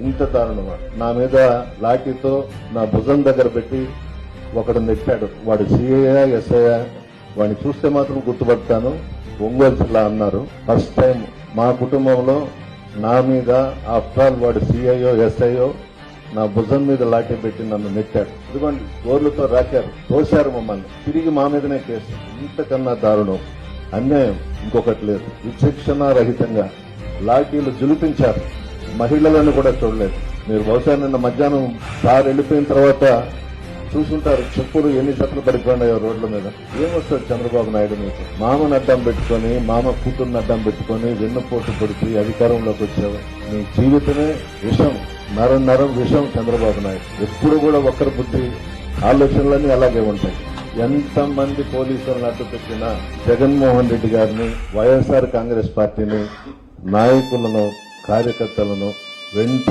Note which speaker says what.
Speaker 1: ఇంత దారుణమా? నా మీద లాఠీతో నా భుజం దగ్గర పెట్టి ఒకడు నెట్టాడు. వాడు సిఐయా ఎస్ఐయా వాడిని చూస్తే మాత్రం గుర్తుపడతాను. ఒంగోలు జిల్లా అన్నారు. ఫస్ట్ టైం మా కుటుంబంలో నా మీద ఆఫ్టర్ ఆల్ వాడు సిఐఓ ఎస్ఐఓ నా భుజం మీద లాఠీ పెట్టి నన్ను నెట్టాడు. ఇదిగోండి గోర్లతో రాకారు. తోశారు మమ్మల్ని. తిరిగి మా మీదనే కేసు. ఇంతకన్నా దారుణం. అన్యాయం. ఇంకొకటి లేదు. విచక్షణారహితంగా లాఠీలు జులిపించారు. మహిళలను కూడా చూడలేదు. మీరు బహుశా నిన్న మధ్యాహ్నం సార్ వెళ్ళిపోయిన తర్వాత చూసుంటారు చెప్పులు ఎన్ని చెట్లు పడిపోయినాయో రోడ్ల మీద. ఏమొస్తారు చంద్రబాబు నాయుడు మీకు? మామను అడ్డం పెట్టుకొని మామ కూతుర్ని అడ్డం పెట్టుకొని వెన్నుపోటు పొడిచి అధికారంలోకి వచ్చావు నీ జీవితమే విషం నరం నరం విషం చంద్రబాబు నాయుడు. ఎప్పుడు కూడా ఒక్కరి బుద్ధి ఆలోచనలన్నీ అలాగే ఉంటాయి. ఎంతమంది పోలీసులను అడ్డు పెట్టినా జగన్మోహన్ రెడ్డి గారిని వైఎస్ఆర్ కాంగ్రెస్ పార్టీని నాయకులను కార్యకర్తలను వెంట